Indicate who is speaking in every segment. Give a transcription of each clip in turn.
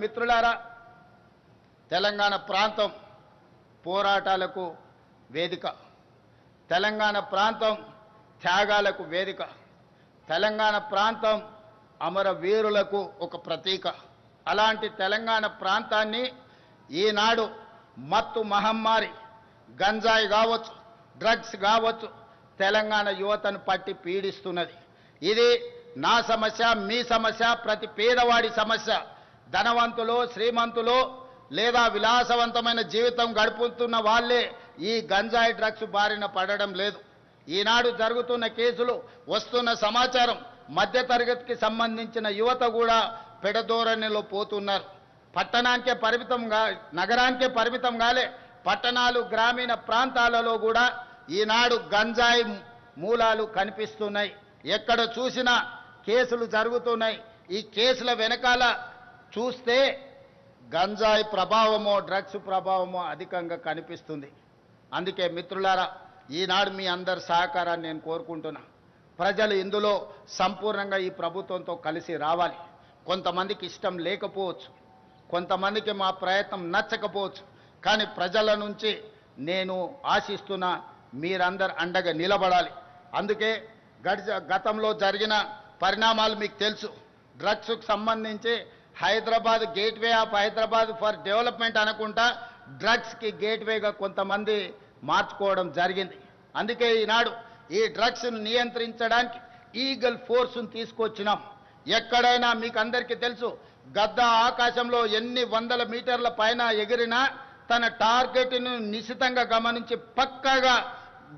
Speaker 1: మిత్రులారా తెలంగాణ ప్రాంతం పోరాటాలకు వేదిక. తెలంగాణ ప్రాంతం త్యాగాలకు వేదిక. తెలంగాణ ప్రాంతం అమరవీరులకు ఒక ప్రతీక. అలాంటి తెలంగాణ ప్రాంతాన్ని ఈనాడు మత్తు మహమ్మారి గంజాయి కావచ్చు డ్రగ్స్ కావచ్చు తెలంగాణ యువతను పట్టి పీడిస్తున్నది. ఇది నా సమస్య మీ సమస్య ప్రతి పేదవాడి సమస్య. ధనవంతులు శ్రీమంతులు లేదా విలాసవంతమైన జీవితం గడుపుతున్న వాళ్ళే ఈ గంజాయి డ్రగ్స్ బారిన పడడం లేదు. ఈనాడు జరుగుతున్న కేసులు వస్తున్న సమాచారం మధ్యతరగతికి సంబంధించిన యువత కూడా పెడధోరణిలో పోతున్నారు. పట్టణానికే పరిమితంగా నగరానికే పరిమితం కాలే పట్టణాలు గ్రామీణ ప్రాంతాలలో కూడా ఈనాడు గంజాయి మూలాలు కనిపిస్తున్నాయి. ఎక్కడ చూసినా కేసులు జరుగుతున్నాయి. ఈ కేసుల వెనకాల చూస్తే గంజాయి ప్రభావమో డ్రగ్స్ ప్రభావమో అధికంగా కనిపిస్తుంది. అందుకే మిత్రులారా ఈనాడు మీ అందరి సహకారాన్ని నేను కోరుకుంటున్నా. ప్రజలు ఇందులో సంపూర్ణంగా ఈ ప్రభుత్వంతో కలిసి రావాలి. కొంతమందికి ఇష్టం లేకపోవచ్చు. కొంతమందికి మా ప్రయత్నం నచ్చకపోవచ్చు. కానీ ప్రజల నుంచి నేను ఆశిస్తున్న మీరందరు అండగా నిలబడాలి. అందుకే గడిచ గతంలో జరిగిన పరిణామాలు మీకు తెలుసు. డ్రగ్స్కు సంబంధించి Hyderabad gateway of Hyderabad for development అనుకుంటా డ్రగ్స్కి గేట్వేగా కొంతమంది మార్చుకోవడం జరిగింది. అందుకే ఈనాడు ఈ డ్రగ్స్ను నియంత్రించడానికి ఈగల్ ఫోర్స్ను తీసుకొచ్చినాం. ఎక్కడైనా మీకు అందరికీ తెలుసు గద్ద ఆకాశంలో ఎన్ని వందల మీటర్ల పైన ఎగిరినా తన టార్గెట్ను నిశితంగా గమనించి పక్కగా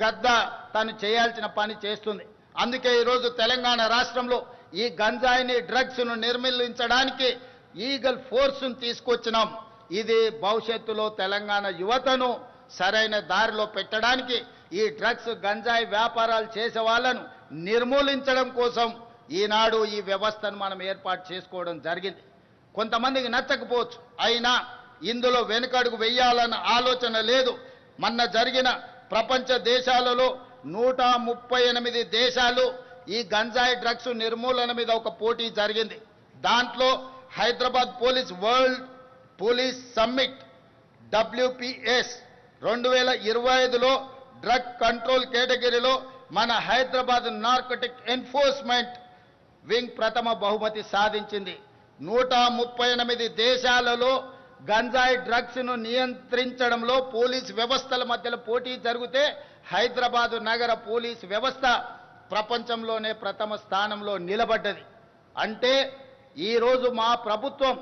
Speaker 1: గద్ద తను చేయాల్సిన పని చేస్తుంది. అందుకే ఈరోజు తెలంగాణ రాష్ట్రంలో ఈ గంజాయిని డ్రగ్స్ను నిర్మూలించడానికి ఈగల్ ఫోర్స్ను తీసుకొచ్చినాం. ఇది భవిష్యత్తులో తెలంగాణ యువతను సరైన దారిలో పెట్టడానికి ఈ డ్రగ్స్ గంజాయి వ్యాపారాలు చేసే వాళ్ళను నిర్మూలించడం కోసం ఈనాడు ఈ వ్యవస్థను మనం ఏర్పాటు చేసుకోవడం జరిగింది. కొంతమందికి నచ్చకపోవచ్చు. అయినా ఇందులో వెనుకడుగు వెయ్యాలన్న ఆలోచన లేదు. మొన్న జరిగిన ప్రపంచ దేశాలలో నూట ముప్పై ఎనిమిది దేశాలు ఈ గంజాయి డ్రగ్స్ నిర్మూలన మీద ఒక పోటీ జరిగింది. దాంట్లో Hyderabad police world police summit WPS రెండు వేల ఇరవై ఐదులో డ్రగ్ కంట్రోల్ కేటగిరీలో మన హైదరాబాద్ నార్కోటిక్ ఎన్ఫోర్స్మెంట్ వింగ్ ప్రథమ బహుమతి సాధించింది. నూట ముప్పై ఎనిమిది దేశాలలో గంజాయి డ్రగ్స్ను నియంత్రించడంలో పోలీస్ వ్యవస్థల మధ్యలో పోటీ జరిగితే హైదరాబాదు నగర పోలీస్ వ్యవస్థ ప్రపంచంలోనే ప్రథమ స్థానంలో నిలబడ్డది. అంటే ఈరోజు మా ప్రభుత్వం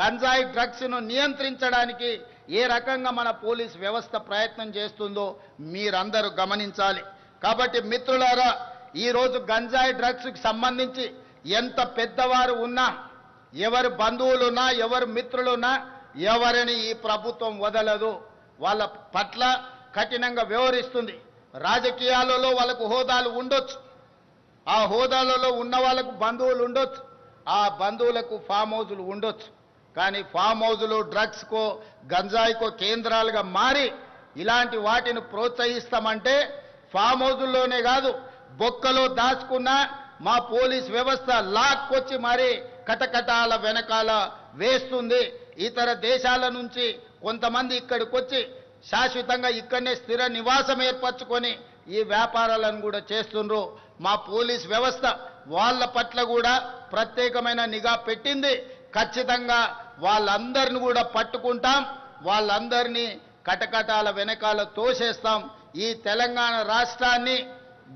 Speaker 1: గంజాయి డ్రగ్స్ను నియంత్రించడానికి ఏ రకంగా మన పోలీస్ వ్యవస్థ ప్రయత్నం చేస్తుందో మీరందరూ గమనించాలి. కాబట్టి మిత్రులారా ఈరోజు గంజాయి డ్రగ్స్కి సంబంధించి ఎంత పెద్దవారు ఉన్నా ఎవరు బంధువులున్నా ఎవరు మిత్రులున్నా ఎవరిని ఈ ప్రభుత్వం వదలదు. వాళ్ళ పట్ల కఠినంగా వ్యవహరిస్తుంది. రాజకీయాలలో వాళ్ళకు హోదాలు ఉండొచ్చు. ఆ హోదాలలో ఉన్న వాళ్ళకు బంధువులు ఉండొచ్చు. ఆ బంధువులకు ఫామ్ హౌజులు ఉండొచ్చు. కానీ ఫామ్ హౌజులు డ్రగ్స్కో గంజాయికో కేంద్రాలుగా మారి ఇలాంటి వాటిని ప్రోత్సహిస్తామంటే ఫామ్ హౌజుల్లోనే కాదు బొక్కలో దాచుకున్న మా పోలీస్ వ్యవస్థ లాక్కొచ్చి మరి కటకటాల వెనకాల వేస్తుంది. ఇతర దేశాల నుంచి కొంతమంది ఇక్కడికి వచ్చి శాశ్వతంగా ఇక్కడనే స్థిర నివాసం ఏర్పరచుకొని ఈ వ్యాపారాలను కూడా చేస్తుండ్రు. మా పోలీస్ వ్యవస్థ వాళ్ళ పట్ల కూడా ప్రత్యేకమైన నిఘా పెట్టింది. ఖచ్చితంగా వాళ్ళందరిని కూడా పట్టుకుంటాం. వాళ్ళందరినీ కటకటాల వెనకాల తోసేస్తాం. ఈ తెలంగాణ రాష్ట్రాన్ని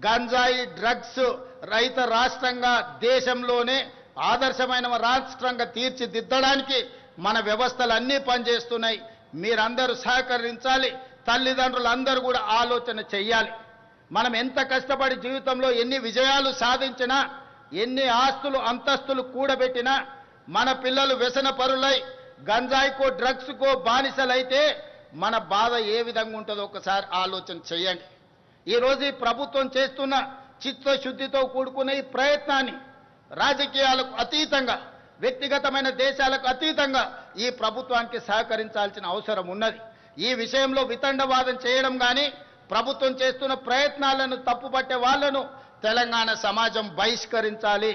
Speaker 1: గంజాయి డ్రగ్స్ రైత రాష్ట్రంగా దేశంలోనే ఆదర్శమైన రాష్ట్రంగా తీర్చిదిద్దడానికి మన వ్యవస్థలు అన్నీ పనిచేస్తున్నాయి. మీరందరూ సహకరించాలి. తల్లిదండ్రులందరూ కూడా ఆలోచన చెయ్యాలి. మనం ఎంత కష్టపడి జీవితంలో ఎన్ని విజయాలు సాధించినా ఎన్ని ఆస్తులు అంతస్తులు కూడబెట్టినా మన పిల్లలు వ్యసన పరులై గంజాయికో డ్రగ్స్కో బానిసలైతే మన బాధ ఏ విధంగా ఉంటుందో ఒకసారి ఆలోచన చేయండి. ఈరోజు ఈ ప్రభుత్వం చేస్తున్న చిత్తశుద్ధితో కూడుకున్న ఈ ప్రయత్నాన్ని రాజకీయాలకు అతీతంగా వ్యక్తిగతమైన దేశాలకు అతీతంగా ఈ ప్రభుత్వానికి సహకరించాల్సిన అవసరం ఉన్నది. ఈ విషయంలో వితండవాదం చేయడం కానీ ప్రభుత్వం చేస్తున్న ప్రయత్నాలను తప్పుపట్టే వాళ్ళను తెలంగాణ సమాజం బహిష్కరించాలి.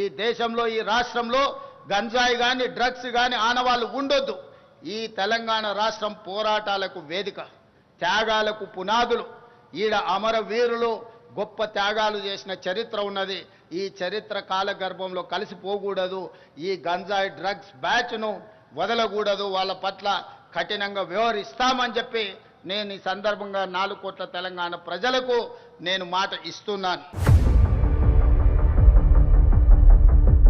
Speaker 1: ఈ దేశంలో ఈ రాష్ట్రంలో గంజాయి కానీ డ్రగ్స్ కానీ ఆనవాళ్ళు ఉండొద్దు. ఈ తెలంగాణ రాష్ట్రం పోరాటాలకు వేదిక త్యాగాలకు పునాదులు. ఈడ అమరవీరులు గొప్ప త్యాగాలు చేసిన చరిత్ర ఉన్నది. ఈ చరిత్ర కాలగర్భంలో కలిసిపోకూడదు ఈ గంజాయి డ్రగ్స్ బ్యాచ్ను వదలకూడదు. వాళ్ళ పట్ల కఠినంగా వ్యవహరిస్తామని చెప్పి నేను ఈ సందర్భంగా నాలుగు కోట్ల తెలంగాణ ప్రజలకు నేను మాట ఇస్తున్నాను.